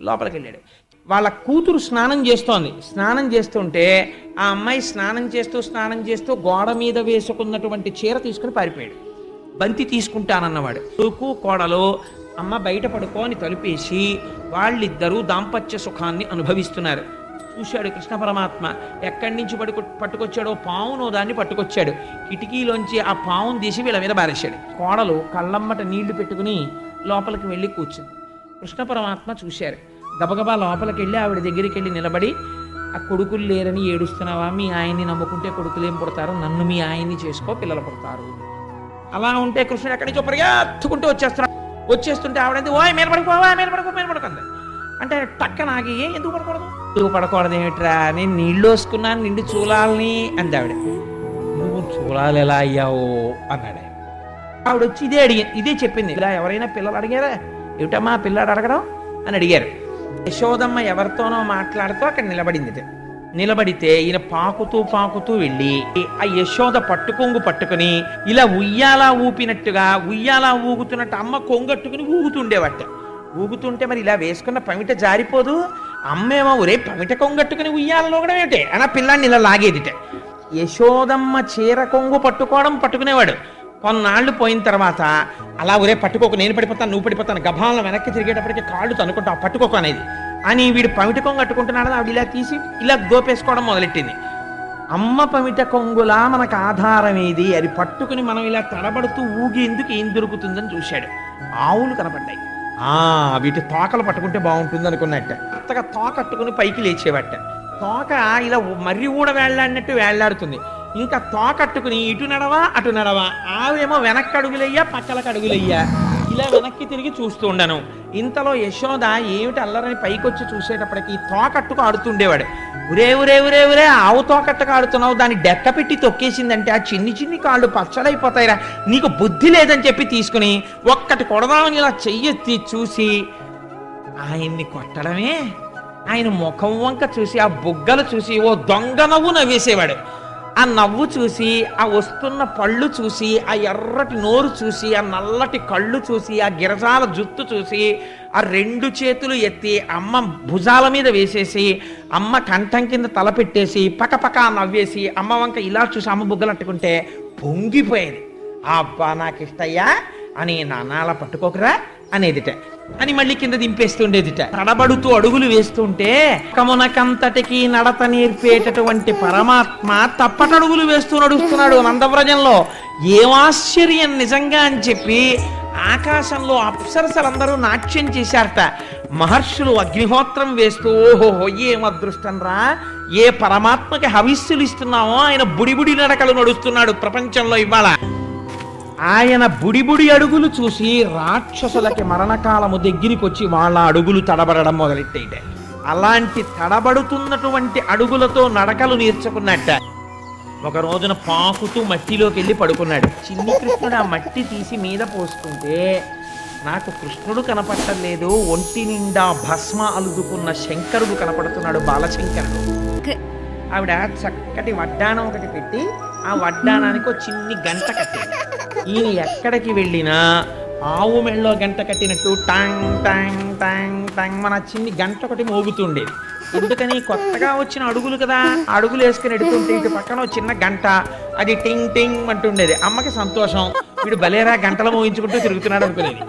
లోపలికి వెళ్ళాడు. వాళ్ళ కూతురు స్నానం చేస్తోంది. స్నానం చేస్తుంటే ఆ అమ్మాయి స్నానం చేస్తూ స్నానం చేస్తూ గోడ మీద వేసుకున్నటువంటి చీర తీసుకుని పారిపోయాడు. బంతి తీసుకుంటానన్నవాడు. కొడుకు కోడలు అమ్మ బయట పడుకోని తలుపేసి వాళ్ళిద్దరూ దాంపత్య సుఖాన్ని అనుభవిస్తున్నారు. చూశాడు కృష్ణ పరమాత్మ. ఎక్కడి నుంచి పడుకు పట్టుకొచ్చాడో పావునో దాన్ని పట్టుకొచ్చాడు. కిటికీలోంచి ఆ పావును తీసి వీళ్ళ మీద బారేశాడు. కోడలు కళ్ళమ్మట నీళ్ళు పెట్టుకుని లోపలికి వెళ్ళి కూర్చుంది. కృష్ణ పరమాత్మ చూశారు. గబగబా లోపలికి వెళ్ళి ఆవిడ దగ్గరికి వెళ్ళి నిలబడి ఆ కొడుకులు లేరని ఏడుస్తున్నావా? మీ ఆయన్ని నమ్ముకుంటే కొడుకులేం పుడతారు? నన్ను మీ ఆయన్ని చేసుకో పిల్లలు పుడతారు. అలా ఉంటే కృష్ణుడు ఎక్కడి నుంచో పరిగెత్తుకుంటూ వచ్చేస్తున్నాడు. వచ్చేస్తుంటే ఆవిడంది ఓయ్ మీద పడుకోవా మీద పడుకో మీద పడుకుంది అంటే టక్క నాగి "ఏ, ఎందుకు పడకూడదు? నువ్వు పడకూడదు ఏమిట్రా? నేను నీళ్ళు వేసుకున్నాను నిండు చూలాలని అంది ఆవిడ. నువ్వు చూలాలు ఎలా అయ్యావు? అన్నాడు ఆవిడ వచ్చి ఇదే అడిగింది ఇదే చెప్పింది. ఇలా ఎవరైనా పిల్లలు అడిగారా? ఏమిటమ్మా పిల్లాడు అడగడం? అని అడిగారు. యశోదమ్మ ఎవరితోనో మాట్లాడుతూ అక్కడ నిలబడింది నిలబడితే ఈయన పాకుతూ పాకుతూ వెళ్ళి ఆ యశోద పట్టుకొంగు పట్టుకుని ఇలా ఉయ్యాలా ఊపినట్టుగా ఉయ్యాలా ఊగుతున్నట్టు అమ్మ కొంగట్టుకుని ఊగుతుండేవట. ఊగుతుంటే మరి ఇలా వేసుకున్న పమిట జారిపోదు. అమ్మేమో ఒరే పమిట కొంగట్టుకుని ఉయ్యాలలో కూడా ఏమిటి? అని ఆ పిల్లాన్ని ఇలా లాగేదిట. యశోదమ్మ చీర కొంగు పట్టుకోవడం పట్టుకునేవాడు. కొన్నాళ్ళు పోయిన తర్వాత అలా ఒరే పట్టుకోకు నేను పడిపోతాను నువ్వు పడిపోతాను గభాలను వెనక్కి తిరిగేటప్పటికి కాళ్ళు తనుకుంటా పట్టుకోకు అనేది. అని వీడు పమిట కొంగు కట్టుకుంటున్నాడని ఆవిడ ఇలా తీసి ఇలా గోపేసుకోవడం మొదలెట్టింది. అమ్మ పమిట కొంగులా మనకు ఆధారం ఏది? అది పట్టుకుని మనం ఇలా తడబడుతూ ఊగేందుకు ఏం దొరుకుతుందని చూశాడు. ఆవులు కనపడ్డాయి. ఆ వీటి తోకలు పట్టుకుంటే బాగుంటుంది అనుకున్నట్ట. కొత్తగా తోక కట్టుకుని పైకి లేచేవట్ట. తోక ఇలా మర్రి ఊడ వేళ్ళాడినట్టు వేళ్ళాడుతుంది ఇంకా తోకట్టుకుని ఇటు నడవా అటు నడవా. ఆవేమో వెనక్కి అడుగులయ్యా పక్కలకు అడుగులయ్యా. ఇలా వెనక్కి తిరిగి చూస్తూ ఉండను. ఇంతలో యశోద ఏమిటి అల్లరని పైకొచ్చి చూసేటప్పటికి తోకట్టుకు ఆడుతుండేవాడు. ఉరే ఉరే ఉరే ఉరే ఆవు తోకట్టుకు ఆడుతున్నావు. దాన్ని డెక్క పెట్టి తొక్కేసిందంటే ఆ చిన్ని చిన్ని కాళ్ళు పచ్చడైపోతాయిరా. నీకు బుద్ధి లేదని చెప్పి తీసుకుని ఒక్కటి కొడదామని ఇలా చెయ్యెత్తి చూసి ఆయన్ని కొట్టడమే. ఆయన ముఖం వంక చూసి ఆ బుగ్గలు చూసి ఓ దొంగ నవ్వు నవ్వేసేవాడు. ఆ నవ్వు చూసి ఆ వస్తున్న పళ్ళు చూసి ఆ ఎర్రటి నోరు చూసి ఆ నల్లటి కళ్ళు చూసి ఆ గిరజాల జుత్తు చూసి ఆ రెండు చేతులు ఎత్తి అమ్మ భుజాల మీద వేసేసి అమ్మ కంఠం కింద తల పెట్టేసి పకపక నవ్వేసి అమ్మ వంక ఇలా చూసి అమ్మ బుగ్గలు అట్టుకుంటే పొంగిపోయేది. అబ్బా నాకు ఇష్టయ్యా అని నాన్న పట్టుకోకరా అనేదిట. అని మళ్ళీ కింద దింపేస్తుండేదిట తడబడుతూ అడుగులు వేస్తుంటే కమునకంతటికి నడత నేర్పేటటువంటి పరమాత్మ తప్పటడుగులు వేస్తూ నడుస్తున్నాడు నందవ్రజంలో. ఏమాశ్చర్యం నిజంగా అని చెప్పి ఆకాశంలో అప్సరసలందరూ నాట్యం చేశారట. మహర్షులు అగ్నిహోత్రం వేస్తూ ఓహో ఏం అదృష్టం రా? ఏ పరమాత్మకి హవిస్సులు ఇస్తున్నామో ఆయన బుడిబుడి నడకలు నడుస్తున్నాడు ప్రపంచంలో ఇవాళ. ఆయన బుడిబుడి అడుగులు చూసి రాక్షసులకి మరణకాలము దగ్గరికి వచ్చి వాళ్ళ అడుగులు తడబడడం మొదలెట్టేట. అలాంటి తడబడుతున్నటువంటి అడుగులతో నడకలు నేర్చుకున్నట్ట. ఒక రోజున పాకుతూ మట్టిలోకి వెళ్ళి పడుకున్నాడు. చిన్ని కృష్ణుడు ఆ మట్టి తీసి మీద పోసుకుంటే నాకు కృష్ణుడు కనపడలేదు ఒంటి నిండా భస్మ అలుదుకున్న శంకరుడు కనపడుతున్నాడు బాలశంకరుడు. ఆవిడ చక్కటి వడ్డానం ఒకటి పెట్టి ఆ వడ్డానానికి ఒక చిన్ని గంట కట్టేది. ఈయన ఎక్కడికి వెళ్ళినా ఆవు మెళ్ళలో గంట కట్టినట్టు టాంగ్ టాంగ్ టాంగ్ టాంగ్ మన చిన్ని గంట ఒకటి మోగుతుండేది ఎందుకని కొత్తగా వచ్చిన అడుగులు కదా? అడుగులు వేసుకుని ఎడుతుంటే ఇటు పక్కన చిన్న గంట అది టింగ్ టింగ్ అంటుండేది. అమ్మకి సంతోషం. వీడు బలేరా గంటలు మోగించుకుంటూ తిరుగుతున్నాడు అనుకునేది.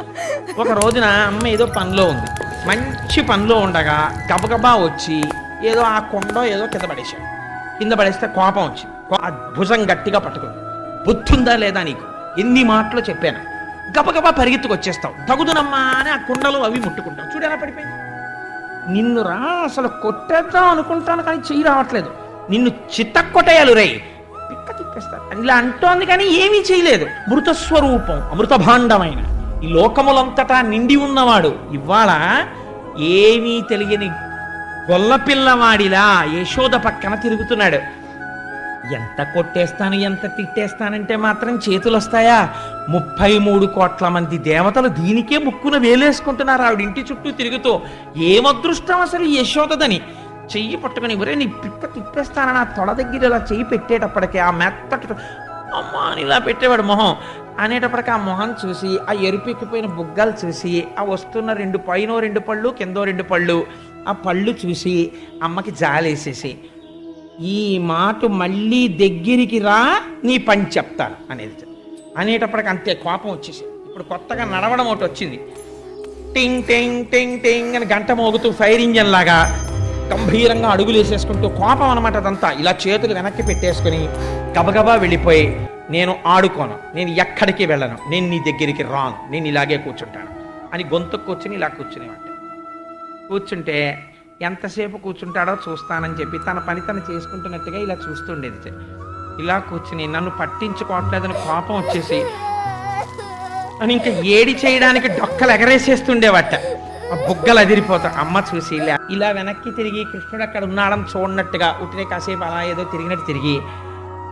ఒక రోజున అమ్మ ఏదో పనిలో ఉంది. మంచి పనిలో ఉండగా గబగబా వచ్చి ఏదో ఆ కొండ ఏదో కింద పడేశాడు. కింద పడేస్తే కోపం వచ్చి కో- ఆ భుజం గట్టిగా పట్టుకుంది. బుద్ధుందా లేదా నీకు? ఎన్ని మాటలు చెప్పాను. గబగబా పరిగెత్తుకు వచ్చేస్తావు తగుదునమ్మా అని ఆ కుండలు అవి ముట్టుకుంటావు. చూడు ఎలా పడిపోయింది. నిన్ను రా అసలు కొట్టేద్దాం అనుకుంటాను కానీ చెయ్యి రావట్లేదు. నిన్ను చిత్తక్కొట్టేయాలి రే పిక్క తిప్పేస్తారు. ఇలా అంటోంది కానీ ఏమీ చేయలేదు. మృత స్వరూపం ఈ లోకములంతటా నిండి ఉన్నవాడు. ఇవాళ ఏమీ తెలియని గొల్లపిల్లవాడిలా యశోద పక్కన తిరుగుతున్నాడు. ఎంత కొట్టేస్తాను ఎంత తిట్టేస్తానంటే మాత్రం చేతులు వస్తాయా ముప్పై మూడు కోట్ల మంది దేవతలు దీనికే ముక్కున వేలేసుకుంటున్నారు ఆవిడ ఇంటి చుట్టూ తిరుగుతూ. ఏమదృష్టం అసలు యశోదదని? చెయ్యి పట్టుకుని ఒరే నీ పిక్క తిప్పేస్తానని ఆ తొడ దగ్గర ఇలా చెయ్యి పెట్టేటప్పటికి ఆ మెత్తటి అమ్మా అని ఇలా పెట్టేవాడు మొహం. అనేటప్పటికి ఆ మొహం చూసి ఆ ఎరుపెక్కిపోయిన బుగ్గలు చూసి ఆ వస్తున్న రెండు పైన రెండు పళ్ళు కిందో రెండు పళ్ళు ఆ పళ్ళు చూసి అమ్మకి జాలేసేసి ఈ మాట మళ్ళీ దగ్గరికి రా నీ పని చెప్తాను అనేది అనేటప్పటికి అంతే కోపం వచ్చేసి ఇప్పుడు కొత్తగా నడవడం ఒకటి వచ్చింది. టింగ్ టింగ్ టింగ్ టింగ్ అని గంట మోగుతూ ఫైర్ ఇంజన్ లాగా గంభీరంగా అడుగులు వేసేసుకుంటూ కోపం అనమాట అదంతా. ఇలా చేతులు వెనక్కి పెట్టేసుకుని గబగబా వెళ్ళిపోయి నేను ఆడుకోను. నేను ఎక్కడికి వెళ్ళను. నేను నీ దగ్గరికి రాను. నేను ఇలాగే కూర్చుంటాను. అని గొంతు కూర్చుని ఇలా కూర్చునేవాట కూర్చుంటే ఎంతసేపు కూర్చుంటాడో చూస్తానని చెప్పి తన పని తను చేసుకుంటున్నట్టుగా ఇలా చూస్తుండేది ఇలా కూర్చుని నన్ను పట్టించుకోవట్లేదని కోపం వచ్చేసి అని ఇంకా ఏడి చేయడానికి డొక్కలు ఎగరేసేస్తుండేవట. ఆ బుగ్గలు అదిరిపోతా అమ్మ చూసి ఇలా ఇలా వెనక్కి తిరిగి కృష్ణుడు అక్కడ ఉన్నాడని చూడనట్టుగా ఉట్టినే కాసేపు అలా ఏదో తిరిగినట్టు తిరిగి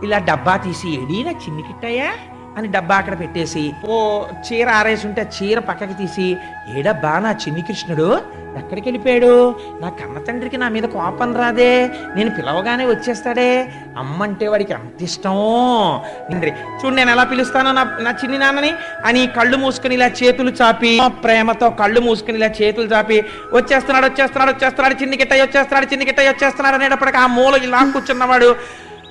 ఇలా డబ్బా తీసి ఏడి నా చిన్ని కిట్టయ్యా? అని డబ్బా అక్కడ పెట్టేసి ఓ చీర ఆరేసి ఉంటే చీర పక్కకి తీసి ఏ డబ్బా నా చిన్ని కృష్ణుడు? ఎక్కడికి వెళ్ళిపోయాడు? నా కన్న తండ్రికి నా మీద కోపం రాదే. నేను పిలవగానే వచ్చేస్తాడే. అమ్మంటే వాడికి అంత ఇష్టం. తండ్రి చూడు నేను ఎలా పిలుస్తానో నా నా చిన్ని నాన్నని? అని కళ్ళు మూసుకుని ఇలా చేతులు చాపి ప్రేమతో కళ్ళు మూసుకుని ఇలా చేతులు చాపి వచ్చేస్తున్నాడు వచ్చేస్తున్నాడు వచ్చేస్తున్నాడు చిన్ని గిట్టయ్య వచ్చేస్తున్నాడు చిన్ని గిట్టయ్య వచ్చేస్తున్నాడు అనేటప్పటికి ఆ మూల ఇలా కూర్చున్నవాడు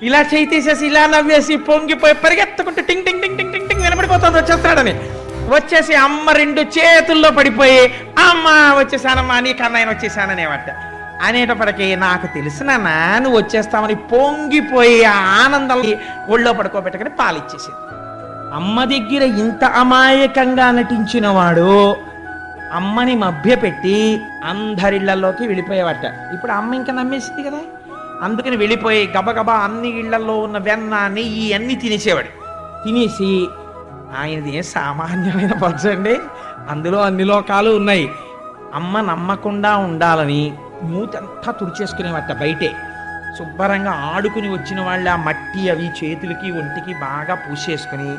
ఇలా చేయి తీసేసి ఇలా నవ్వేసి పొంగిపోయి పరిగెత్తుకుంటూ టింగ్ టింగ్ టింగ్ టింగ్ టింగ్ టింగ్ వినపడిపోతుంది వచ్చేస్తాడని. వచ్చేసి అమ్మ రెండు చేతుల్లో పడిపోయి అమ్మ వచ్చేసానమ్మా నీ కన్నాయన వచ్చేసాననేవాట. అనేటప్పటికి నాకు తెలిసిన నువ్వు వచ్చేస్తామని పొంగిపోయి ఆ ఆనందం ఒళ్ళో పడుకోబెట్టుకుని పాలిచ్చేసింది. అమ్మ దగ్గర ఇంత అమాయకంగా నటించిన వాడు అమ్మని మభ్యపెట్టి అందరిళ్ళలోకి వెళ్ళిపోయేవాట. ఇప్పుడు అమ్మ ఇంకా నమ్మేసింది కదా. అందుకని వెళ్ళిపోయి గబగబా అన్ని ఇళ్ళలో ఉన్న వెన్న నెయ్యి అన్ని తినేసేవాడు. తినేసి ఆయనది ఏం సామాన్యమైన బస్సు అండి. అందులో అన్ని లోకాలు ఉన్నాయి. అమ్మ నమ్మకుండా ఉండాలని మూతంతా తుడిచేసుకునేవట బయటే. శుభ్రంగా ఆడుకుని వచ్చిన వాళ్ళ ఆ మట్టి అవి చేతులకి ఒంటికి బాగా పూసేసుకుని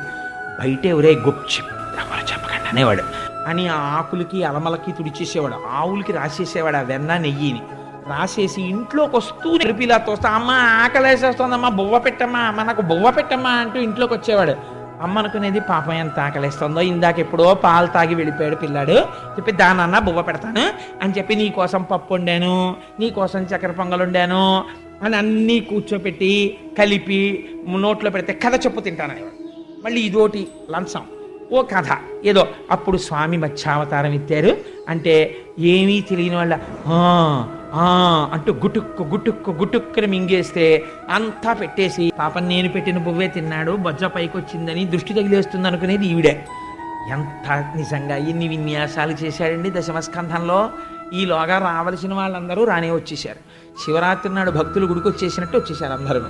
బయటే ఒరే గుప్చిప్ ఎవరు చెప్పకండి అనేవాడు. అని ఆ ఆకులకి అలమలకి తుడిచేసేవాడు. ఆవులకి రాసేసేవాడు ఆ వెన్న నెయ్యిని. రాసేసి ఇంట్లోకి వస్తూ నిలిపిలా తోస్తా అమ్మ ఆకలేసేస్తోందమ్మా బువ్వ పెట్టమ్మా అమ్మ నాకు బువ్వ పెట్టమ్మా అంటూ ఇంట్లోకి వచ్చేవాడు. అమ్మ అనుకునేది పాపం ఎంత ఆకలిస్తుందో ఇందాక ఎప్పుడో పాలు తాగి వెళ్ళిపోయాడు పిల్లాడు. చెప్పి దానన్న బువ్వ పెడతాను. అని చెప్పి నీ కోసం పప్పు వండాను నీ కోసం చక్కెర పొంగలు వండాను అని అన్నీ కూర్చోపెట్టి కలిపి నోట్లో పెడితే కథ చెప్పు తింటాను మళ్ళీ ఇదోటి లంచం. ఓ కథ. ఏదో అప్పుడు స్వామి మత్స్యావతారం ఎత్తారు. అంటే ఏమీ తెలియని వాళ్ళ అంటూ గుటుక్కు గుటుక్కు గుటుక్కుని మింగేస్తే అంతా పెట్టేసి పాపం నేను పెట్టిన బువ్వే తిన్నాడు బొజ్జ పైకి వచ్చిందని దృష్టి తగిలేస్తుంది అనుకునేది ఈవిడే. ఎంత నిజంగా ఎన్ని విన్యాసాలు చేశాడండి దశమస్కంధంలో. ఈలోగా రావలసిన వాళ్ళందరూ రానే వచ్చేసారు శివరాత్రి నాడు భక్తులు గుడికి వచ్చేసినట్టు వచ్చేసారు అందరూ.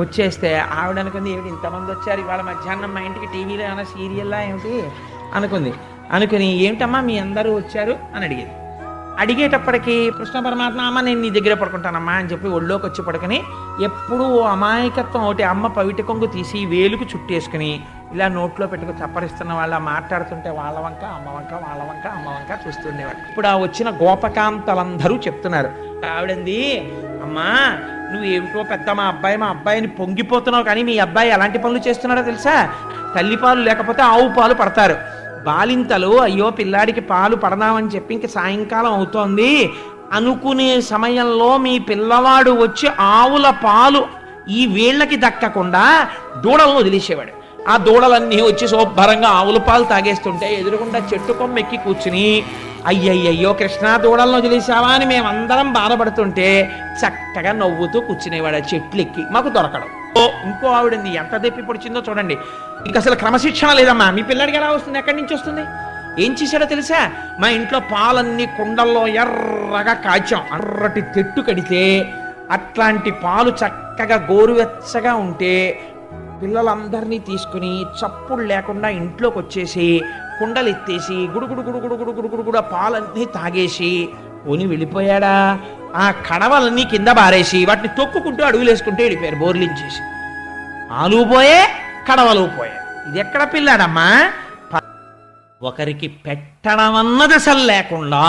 వచ్చేస్తే ఆవిడ అనుకుంది ఏమిటి ఇంతమంది వచ్చారు? ఇవాళ మధ్యాహ్నం మా ఇంటికి టీవీలో ఏమైనా సీరియల్లా ఏమిటి? అనుకుంది. అనుకుని ఏమిటమ్మా మీ అందరూ వచ్చారు? అని అడిగేది. అడిగేటప్పటికి కృష్ణ పరమాత్మ అమ్మ నేను నీ దగ్గర పడుకుంటానమ్మా అని చెప్పి ఒళ్ళోకి వచ్చి పడుకుని ఎప్పుడూ అమాయకత్వం ఒకటి అమ్మ పవిటి కొంగు తీసి వేలుకు చుట్టేసుకుని ఇలా నోట్లో పెట్టుకు చప్పరిస్తున్న వాళ్ళ మాట్లాడుతుంటే వాళ్ళ వంక అమ్మ వంక వాళ్ళ వంక అమ్మ వంక చూస్తుండేవాడు ఇప్పుడు ఆ వచ్చిన గోపకాంతలందరూ చెప్తున్నారు ఆవిడంది అమ్మా నువ్వు ఏమిటో పెద్ద మా అబ్బాయి మా అబ్బాయిని పొంగిపోతున్నావు కానీ మీ అబ్బాయి ఎలాంటి పనులు చేస్తున్నాడో తెలుసా? తల్లిపాలు లేకపోతే ఆవు పాలు పడతారు. బాలింతలు అయ్యో పిల్లాడికి పాలు పడదామని చెప్పి ఇంక సాయంకాలం అవుతోంది. అనుకునే సమయంలో మీ పిల్లవాడు వచ్చి ఆవుల పాలు ఈ వీళ్ళకి దక్కకుండా దూడలను వదిలేసేవాడు. ఆ దూడలన్నీ వచ్చి శుభ్రంగా ఆవుల పాలు తాగేస్తుంటే ఎదురుగుండా చెట్టు కొమ్మెక్కి కూర్చుని అయ్యయ్యయ్యో కృష్ణా దూడలను వదిలేసావా? అని మేమందరం బాధపడుతుంటే చక్కగా నవ్వుతూ కూర్చునేవాడు ఆ చెట్లు ఎక్కి మాకు దొరకడం. ఇంకో ఆవిడంది. ఎంత దెప్పి పొడిచిందో చూడండి. ఇంక అసలు క్రమశిక్షణ లేదమ్మా. మీ పిల్లడికి ఎలా వస్తుంది? ఎక్కడి నుంచి వస్తుంది? ఏం చేశాడో తెలుసా? మా ఇంట్లో పాలన్నీ కుండల్లో ఎర్రగా కాచాం. అర్రటి తెట్టు కడితే అట్లాంటి పాలు చక్కగా గోరువెచ్చగా ఉంటే పిల్లలందరినీ తీసుకుని చప్పుడు లేకుండా ఇంట్లోకి వచ్చేసి కుండలు ఎత్తేసి గుడుగుడు గుడుగుడు గుడుగుడు గుడుగుడు పాలన్నీ తాగేసి పోని వెళ్ళిపోయాడా? ఆ కడవలన్నీ కింద బారేసి వాటిని తొక్కుకుంటూ అడుగులేసుకుంటూ వెళ్ళిపోయారు బోర్లించేసి. ఆలు పోయే కడవలు పోయే. ఇది ఎక్కడ పిల్లాడమ్మా ఒకరికి పెట్టడం అన్నది అసలు లేకుండా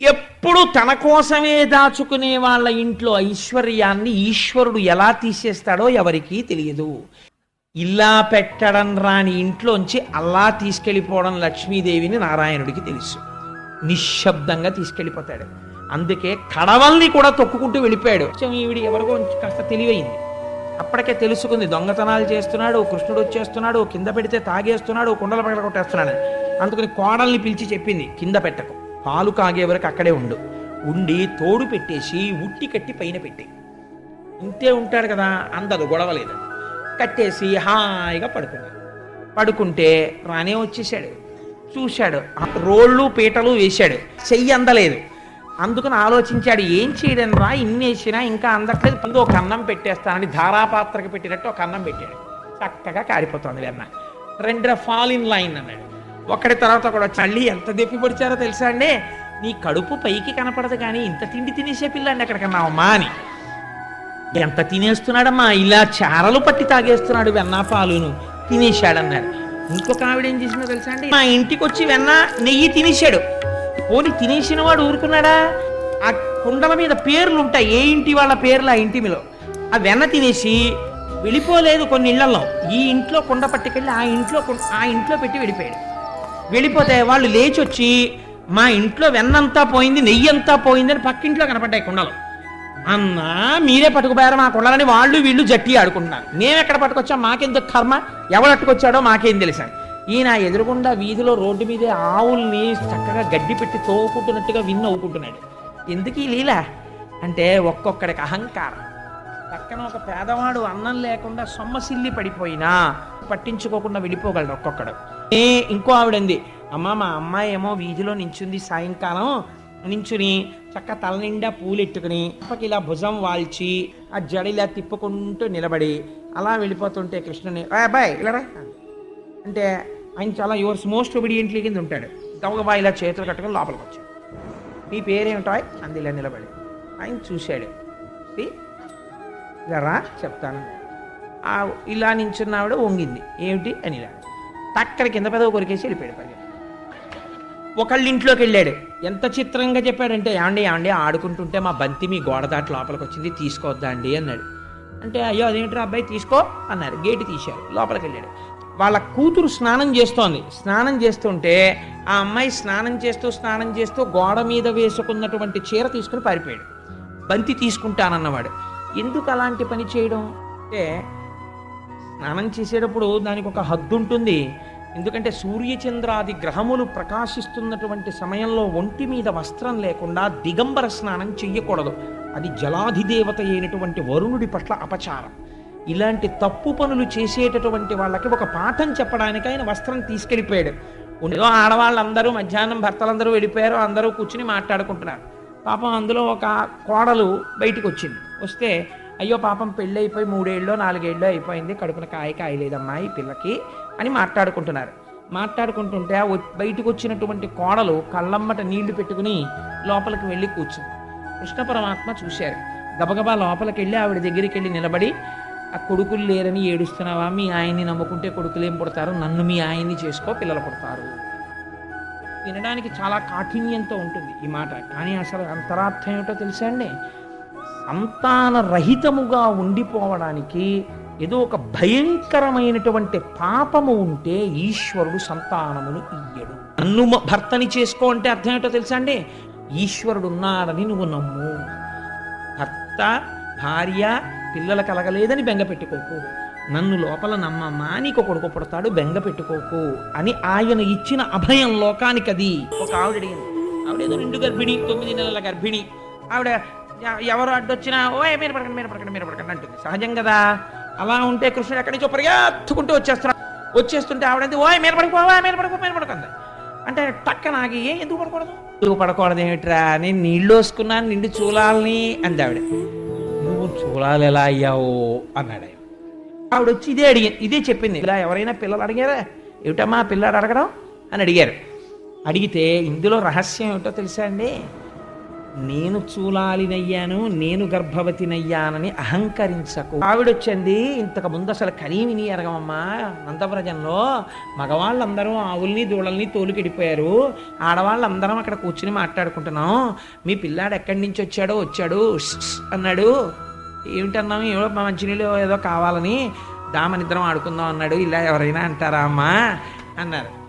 ఎప్పుడు తన కోసమే దాచుకునే వాళ్ళ ఇంట్లో ఐశ్వర్యాన్ని ఈశ్వరుడు ఎలా తీసేస్తాడో ఎవరికీ తెలియదు. ఇలా పెట్టడం రాని ఇంట్లోంచి అలా తీసుకెళ్ళిపోవడం లక్ష్మీదేవిని నారాయణుడికి తెలుసు. నిశ్శబ్దంగా తీసుకెళ్ళిపోతాడు. అందుకే కడవల్ని కూడా తొక్కుకుంటూ వెళ్ళిపోయాడు. కొంచెం ఈవిడి ఎవరికో కాస్త తెలివైంది. అప్పటికే తెలుసుకుంది దొంగతనాలు చేస్తున్నాడు కృష్ణుడు వచ్చేస్తున్నాడు కింద పెడితే తాగేస్తున్నాడు కుండల పగల కొట్టేస్తున్నాడు అందుకని కోడల్ని పిలిచి చెప్పింది కింద పెట్టకు. పాలు కాగే వరకు అక్కడే ఉండు. ఉండి తోడు పెట్టేసి ఉట్టి కట్టి పైన పెట్టి. ఇంతే ఉంటాడు కదా అందదు గొడవలేదు కట్టేసి హాయిగా పడుకున్నాడు. పడుకుంటే రానే వచ్చేసాడు చూశాడు రోళ్ళు పీటలు వేశాడు. చెయ్యి అందలేదు. అందుకని ఆలోచించాడు ఏం చేయడం రా ఇన్ని వేసినా ఇంకా అందట్లేదు. ముందు ఒక అన్నం పెట్టేస్తానని ధారాపాత్రకు పెట్టినట్టు ఒక అన్నం పెట్టాడు. చక్కగా కారిపోతుంది వెన్న. రెండు ఫాల్ ఇన్ లైన్ అన్నాడు. ఒకటి తర్వాత కూడా చల్లి ఎంత దెప్పి పొడిచారో తెలుసా అండి? నీ కడుపు పైకి కనపడదు కానీ ఇంత తిండి తినేసే పిల్లండి ఎక్కడికన్నా అమ్మా అని. ఎంత తినేస్తున్నాడమ్మా? ఇలా చారలు పట్టి తాగేస్తున్నాడు వెన్న పాలును. తినేశాడన్నాడు. ఇంకొక ఆవిడ ఏం చేసిందో తెలుసా అండి? మా ఇంటికి వచ్చి వెన్న నెయ్యి తినేశాడు. పోని తినేసిన వాడు ఊరుకున్నాడా? ఆ కుండల మీద పేర్లు ఉంటాయి ఏ ఇంటి వాళ్ళ పేర్లు ఆ ఇంటి మీద ఆ వెన్న తినేసి వెళ్ళిపోలేదు కొన్ని ఇళ్ళలో ఈ ఇంట్లో కుండ పట్టుకెళ్ళి ఆ ఇంట్లో ఆ ఇంట్లో పెట్టి వెళ్ళిపోయాడు వెళ్ళిపోతే వాళ్ళు లేచి వచ్చి మా ఇంట్లో వెన్నంతా పోయింది నెయ్యి అంతా పోయింది అని పక్కింట్లో కనపడ్డాయి కుండలు. అన్నా మీరే పట్టుకుపోయారు మా కుండలని వాళ్ళు వీళ్ళు జట్టి ఆడుకుంటున్నారు. మేము ఎక్కడ పట్టుకొచ్చాం? మాకెందుకు కర్మ? ఎవరు పట్టుకొచ్చాడో మాకేం తెలుసా? ఈయన ఎదురుగుండా వీధిలో రోడ్డు మీదే ఆవుల్ని చక్కగా గడ్డి పెట్టి తోవుకుంటున్నట్టుగా విన్ అవుకుంటున్నాడు. ఎందుకు ఈ లీల? అంటే ఒక్కొక్కడికి అహంకారం. పక్కన ఒక పేదవాడు అన్నం లేకుండా సొమ్మసిల్లి పడిపోయినా పట్టించుకోకుండా వెళ్ళిపోగలడు ఒక్కొక్కడు. ఏ ఇంకో ఆవిడంది అమ్మ మా అమ్మాయి ఏమో వీధిలో నించుంది సాయంకాలం నించుని చక్క తల నిండా పూలెట్టుకుని అప్పకి ఇలా భుజం వాల్చి ఆ జడ ఇలా తిప్పుకుంటూ నిలబడి అలా వెళ్ళిపోతుంటే కృష్ణుని బాయ్ ఇలా అంటే ఆయన చాలా యువర్స్ మోస్ట్ ఒబీడియంట్లీ కింద ఉంటాడు. గబగబా ఇలా చేతులు కట్టుకొని లోపలికి వచ్చాడు. మీ పేరేమిటాయ్? అంది ఇలా నిలబడి. ఆయన చూశాడు. ఇలా రా చెప్తాను. ఇలా నించున్నావిడ వంగింది. ఏమిటి? అని ఇలా. టక్కన కింద పెదవి కొరికేసి వెళ్ళిపోయాడు పైకి ఒకళ్ళ ఇంట్లోకి వెళ్ళాడు ఎంత చిత్రంగా చెప్పాడంటే ఏమండి ఏమండి ఆడుకుంటుంటే మా బంతి మీ గోడ దాటి లోపలికి వచ్చింది తీసుకోవద్దా అండి? అన్నాడు. అంటే అయ్యో అదేంటి అబ్బాయి? తీసుకో అన్నారు. గేటు తీశారు. లోపలికి వెళ్ళాడు వాళ్ళ కూతురు స్నానం చేస్తోంది. స్నానం చేస్తుంటే ఆ అమ్మాయి స్నానం చేస్తూ స్నానం చేస్తూ గోడ మీద వేసుకున్నటువంటి చీర తీసుకుని పారిపోయాడు. బంతి తీసుకుంటానన్నవాడు. ఎందుకు అలాంటి పని చేయడం? అంటే స్నానం చేసేటప్పుడు దానికి ఒక హద్దు ఉంటుంది. ఎందుకంటే సూర్యచంద్రాది గ్రహములు ప్రకాశిస్తున్నటువంటి సమయంలో ఒంటి మీద వస్త్రం లేకుండా దిగంబర స్నానం చెయ్యకూడదు. అది జలాధిదేవత అయినటువంటి వరుణుడి పట్ల అపచారం. ఇలాంటి తప్పు పనులు చేసేటటువంటి వాళ్ళకి ఒక పాఠం చెప్పడానికి ఆయన వస్త్రం తీసుకెళ్ళిపోయాడు. ఉండేదో ఆడవాళ్ళందరూ మధ్యాహ్నం భర్తలందరూ వెళ్ళిపోయారు అందరూ కూర్చుని మాట్లాడుకుంటున్నారు. పాపం అందులో ఒక కోడలు బయటకు వచ్చింది వస్తే అయ్యో పాపం పెళ్ళి అయిపోయి మూడేళ్ళో నాలుగేళ్ళు అయిపోయింది కడుపున కాయ కాయలేదమ్మా ఈ పిల్లకి అని మాట్లాడుకుంటున్నారు. మాట్లాడుకుంటుంటే ఆ బయటకు వచ్చినటువంటి కోడలు కళ్ళమ్మట నీళ్ళు పెట్టుకుని లోపలికి వెళ్ళి కూర్చుంది. కృష్ణ పరమాత్మ చూశారు. గబగబా లోపలికి వెళ్ళి ఆవిడ దగ్గరికి వెళ్ళి నిలబడి ఆ కొడుకులు లేరని ఏడుస్తున్నావా? మీ ఆయన్ని నమ్ముకుంటే కొడుకులు ఏం పుడతారు? నన్ను మీ ఆయన్ని చేసుకో పిల్లలు పుడతారు. వినడానికి చాలా కాఠిన్యంతో ఉంటుంది ఈ మాట. కానీ అసలు అంతరార్థం ఏమిటో తెలుసా అండి? సంతాన రహితముగా ఉండిపోవడానికి ఏదో ఒక భయంకరమైనటువంటి పాపము ఉంటే ఈశ్వరుడు సంతానమును ఇయ్యడు. నన్ను భర్తని చేసుకో అంటే అర్థం ఏంటో తెలుసా అండి? ఈశ్వరుడు ఉన్నాడని నువ్వు నమ్ము. భర్త భార్య పిల్లలు కలగలేదని బెంగ పెట్టుకోకు. నన్ను లోపల నమ్మమ్మా నీకు కొడుకు పుడతాడు బెంగ పెట్టుకోకు అని ఆయన ఇచ్చిన అభయం లోకానికి అది ఒక ఆవిడ అడిగింది ఆవిడ ఏదో రెండు గర్భిణి తొమ్మిది నెలల గర్భిణి. ఆవిడ ఎవరు అడ్డొచ్చినా ఓ మీరు పడకండి మీరు పడకండి మీరు పడకండి అంటుంది. సహజం కదా? అలా ఉంటే కృష్ణుడు ఎక్కడి నుంచో పరిగెత్తుకుంటూ వచ్చేస్తున్నాడు. వచ్చేస్తుంటే ఆవిడ ఓ మీరు పడుకో ఓ మీరు పడుకో మీరు పడుకుంది అంటే టక్క నాగి ఏ ఎందుకు పడకూడదు? ఎందుకు పడకూడదు ఏమిట్రా? నేను నీళ్ళు వేసుకున్నాను నిండు చూలాలని అంది ఆవిడ. కులాలు ఎలా అయ్యావు? అన్నాడు ఆయన. ఆవిడ వచ్చి ఇదే అడిగింది ఇదే చెప్పింది. ఇలా ఎవరైనా పిల్లలు అడిగారా? ఏమిటమ్మా పిల్లాడు అడగడం? అని అడిగారు. అడిగితే ఇందులో రహస్యం ఏమిటో తెలుసా అండి? నేను చూలాలినయ్యాను నేను గర్భవతినయ్యానని అహంకరించకు. ఆవిడొచ్చింది ఇంతకు ముందు అసలు కనీవిని ఎరగమమ్మా నందవ్రజంలో మగవాళ్ళందరూ ఆవుల్ని దూడల్ని తోలుకెడిపోయారు ఆడవాళ్ళందరం అక్కడ కూర్చుని మాట్లాడుకుంటున్నాం. మీ పిల్లాడు ఎక్కడి నుంచి వచ్చాడో వచ్చాడు. అన్నాడు. ఏమిటన్నాం ఏదో మా మంచినీళ్ళు ఏదో కావాలని దామనిద్రం ఆడుకుందాం అన్నాడు. ఇలా ఎవరైనా అంటారా అమ్మా? అన్నారు.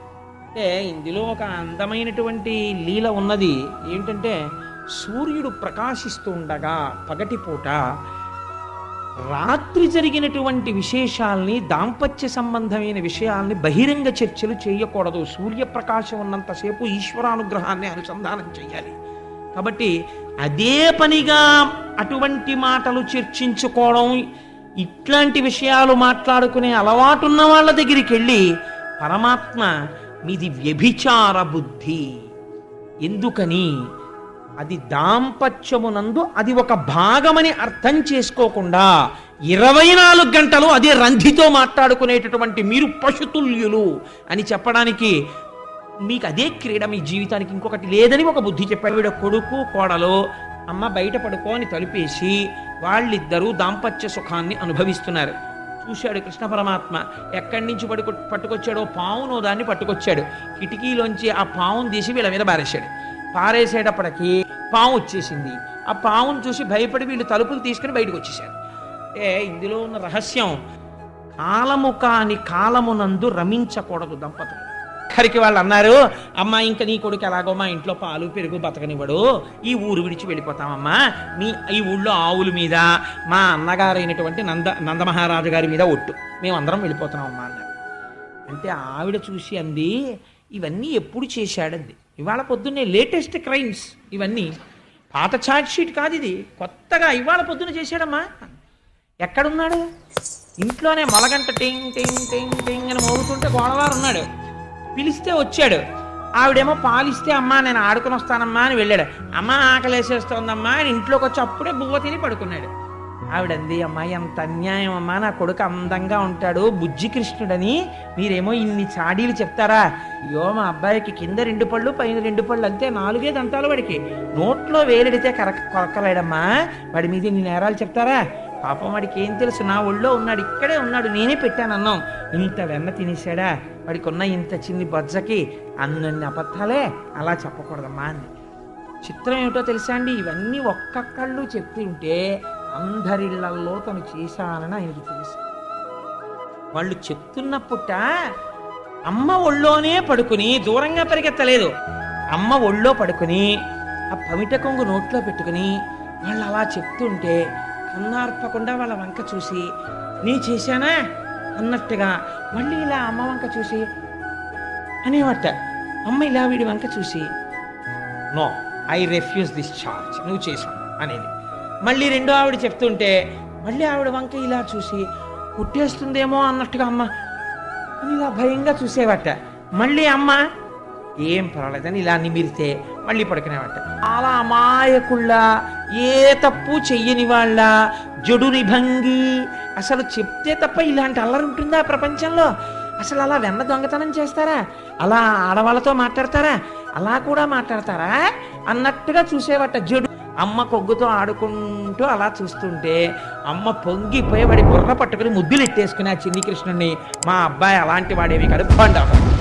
అంటే ఇందులో ఒక అందమైనటువంటి లీల ఉన్నది. ఏంటంటే సూర్యుడు ప్రకాశిస్తూ ఉండగా పగటిపూట రాత్రి జరిగినటువంటి విశేషాల్ని దాంపత్య సంబంధమైన విషయాల్ని బహిరంగ చర్చలు చేయకూడదు. సూర్యప్రకాశం ఉన్నంతసేపు ఈశ్వరానుగ్రహాన్ని అనుసంధానం చేయాలి. కాబట్టి అదే పనిగా అటువంటి మాటలు చర్చించుకోవడం ఇట్లాంటి విషయాలు మాట్లాడుకునే అలవాటున్న వాళ్ళ దగ్గరికి వెళ్ళి పరమాత్మ మీది వ్యభిచార బుద్ధి. ఎందుకని? అది దాంపత్యమునందు అది ఒక భాగమని అర్థం చేసుకోకుండా ఇరవై నాలుగు గంటలు అదే రంధితో మాట్లాడుకునేటటువంటి మీరు పశుతుల్యులు అని చెప్పడానికి మీకు అదే క్రీడ మీ జీవితానికి ఇంకొకటి లేదని ఒక బుద్ధి చెప్పాడు. వీడ కొడుకు కోడలో అమ్మ బయట పడుకో అని తలుపేసి వాళ్ళిద్దరూ దాంపత్య సుఖాన్ని అనుభవిస్తున్నారు. చూశాడు కృష్ణ పరమాత్మ. ఎక్కడి నుంచి పడుకు పట్టుకొచ్చాడో పావునో దాన్ని పట్టుకొచ్చాడు. కిటికీలోంచి ఆ పావును తీసి వీళ్ళ మీద పారేశాడు. పారేసేటప్పటికి పాము వచ్చేసింది. ఆ పావును చూసి భయపడి వీళ్ళు తలుపులు తీసుకుని బయటకు వచ్చేసారు అంటే ఇందులో ఉన్న రహస్యం కాలము కాని కాలమునందు రమించకూడదు దంపతులు. ఆఖరికి వాళ్ళు అన్నారు అమ్మా ఇంకా నీ కొడుకు ఎలాగో మా ఇంట్లో పాలు పెరుగు బతకనివ్వడు. ఈ ఊరు విడిచి వెళ్ళిపోతామమ్మా. మీ ఈ ఊళ్ళో ఆవుల మీద మా అన్నగారైనటువంటి నంద నందమహారాజు గారి మీద ఒట్టు. మేమందరం వెళ్ళిపోతున్నామమ్మా అన్నారు. అంటే ఆవిడ చూసి అంది ఇవన్నీ ఎప్పుడు చేశాడంది? ఇవాళ పొద్దున్నే లేటెస్ట్ క్రైమ్స్ ఇవన్నీ. పాత ఛార్జ్ షీట్ కాదు ఇది. కొత్తగా ఇవాళ పొద్దున చేశాడమ్మా. ఎక్కడున్నాడు? ఇంట్లోనే మొలగంట టింగ్ టింగ్ టింగ్ టింగ్ అని మోగుతుంటే గోడవారు ఉన్నాడు పిలిస్తే వచ్చాడు. ఆవిడేమో పాలిస్తే అమ్మా నేను ఆడుకుని వస్తానమ్మా అని వెళ్ళాడు. అమ్మ ఆకలేసేస్తోందమ్మా అని ఇంట్లోకి వచ్చి అప్పుడే బువ్వ తిని పడుకున్నాడు. ఆవిడంది అమ్మా ఎంత అన్యాయం అమ్మా నా కొడుకు అందంగా ఉంటాడు బుజ్జి కృష్ణుడని మీరేమో ఇన్ని చాడీలు చెప్తారా? అయ్యో మా అబ్బాయికి కింద రెండు పళ్ళు పైన రెండు పళ్ళు అంతే నాలుగే దంతాలు వాడికి. నోట్లో వేలెడితే కర కొరకలేడమ్మా వాడి మీద ఇన్ని నేరాలు చెప్తారా? పాపం వాడికి ఏం తెలుసు? నా ఒళ్ళో ఉన్నాడు ఇక్కడే ఉన్నాడు నేనే పెట్టాను అన్నాం ఇంత వెన్న తినేసాడా వాడికి ఉన్న ఇంత చిన్ని బజ్జకి అన్నన్ని అబద్ధాలే అలా చెప్పకూడదమ్మా అంది. చిత్రం ఏమిటో తెలుసా అండి? ఇవన్నీ ఒక్కొక్కళ్ళు చెప్తుంటే అందరిళ్ళల్లో తను చేశానని ఆయనకి తెలుసు. వాళ్ళు చెప్తున్నప్పుట అమ్మ ఒళ్ళోనే పడుకుని దూరంగా పరిగెత్తలేదు. అమ్మ ఒళ్ళో పడుకుని ఆ పమిట కొంగు నోట్లో పెట్టుకుని వాళ్ళు అలా చెప్తుంటే ఉన్నార్పకుండా వాళ్ళ వంక చూసి నీ చేశానా? అన్నట్టుగా మళ్ళీ ఇలా అమ్మ వంక చూసి అనేవట అమ్మ ఇలా వీడి వంక చూసి no I refuse this charge నువ్వు చేసావు అనేది. మళ్ళీ రెండో ఆవిడ చెప్తుంటే మళ్ళీ ఆవిడ వంక ఇలా చూసి పుట్టేస్తుందేమో అన్నట్టుగా అమ్మ ఇలా భయంగా చూసేవట. మళ్ళీ అమ్మ ఏం పర్వాలేదని ఇలా నిమిరితే మళ్ళీ పడుకునేవట. చాలా అమాయకుళ్ళ ఏ తప్పు చెయ్యని వాళ్ళ జడుని భంగి? అసలు చెప్తే తప్ప ఇలాంటి అల్లరి ఉంటుందా ప్రపంచంలో? అసలు అలా వెన్న దొంగతనం చేస్తారా? అలా ఆడవాళ్ళతో మాట్లాడతారా? అలా కూడా మాట్లాడతారా? అన్నట్టుగా చూసేవట జడు. అమ్మ కొగ్గుతో ఆడుకుంటూ అలా చూస్తుంటే అమ్మ పొంగిపోయి వాడి బుర్ర పట్టుకుని ముద్దులు ఎట్టేసుకుని ఆ చిన్ని కృష్ణుడిని మా అబ్బాయి అలాంటి వాడేమి కాదు బండారు